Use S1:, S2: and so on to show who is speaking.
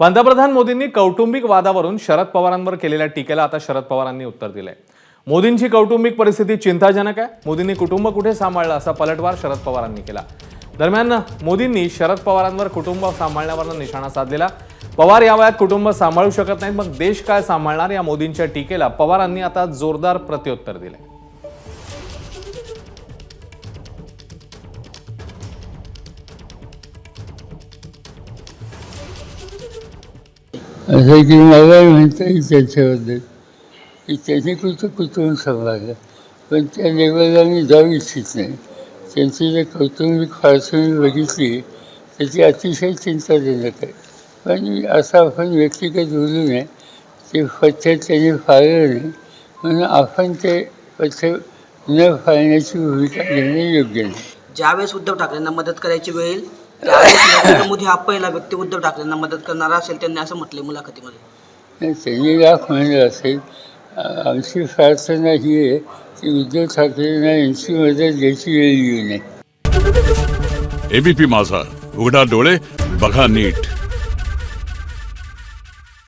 S1: पंतप्रधान मोदींनी कौटुंबिक वादावरून शरद पवारांवर केलेल्या टीकेला आता शरद पवारांनी उत्तर दिलंय. मोदींची कौटुंबिक परिस्थिती चिंताजनक आहे. मोदींनी कुटुंब कुठे सांभाळलं असा पलटवार शरद पवारांनी केला. दरम्यान मोदींनी शरद पवारांवर कुटुंब सांभाळण्यावर निशाणा साधलेला. पवार या वयात कुटुंब सांभाळू शकत नाहीत मग देश काय सांभाळणार या मोदींच्या टीकेला पवारांनी आता जोरदार प्रत्युत्तर दिलंय.
S2: असं की मला म्हणता येईल त्याच्याबद्दल. की त्यांनी कुठं कुटुंब सांभाळलं. पण त्या लेवलला मी जाऊ इच्छित नाही. त्यांची जर कौटुंबिक फारसं मी बघितली तर ती अतिशय चिंताजनक आहे. पण असं आपण व्यक्तिगत बोलू नये. ते पथ्य त्यांनी फाळलं नाही. म्हणून आपण ते पथ्य न फाळण्याची भूमिका घेणे योग्य नाही.
S3: ज्यावेळेस उद्धव ठाकरेंना मदत करायची वेळ मोदी हा पहिला व्यक्ती उद्धव ठाकरेंना मदत करणारा असेल त्यांनी असं म्हटलंय मुलाखतीमध्ये.
S2: त्यांनी लाख म्हणलं असेल. आमची प्रार्थना ही आहे की उद्धव ठाकरेंना यांची मदत घ्यायची वेळ येऊ नये.
S4: एबीपी माझा उघडा डोळे बघा नीट.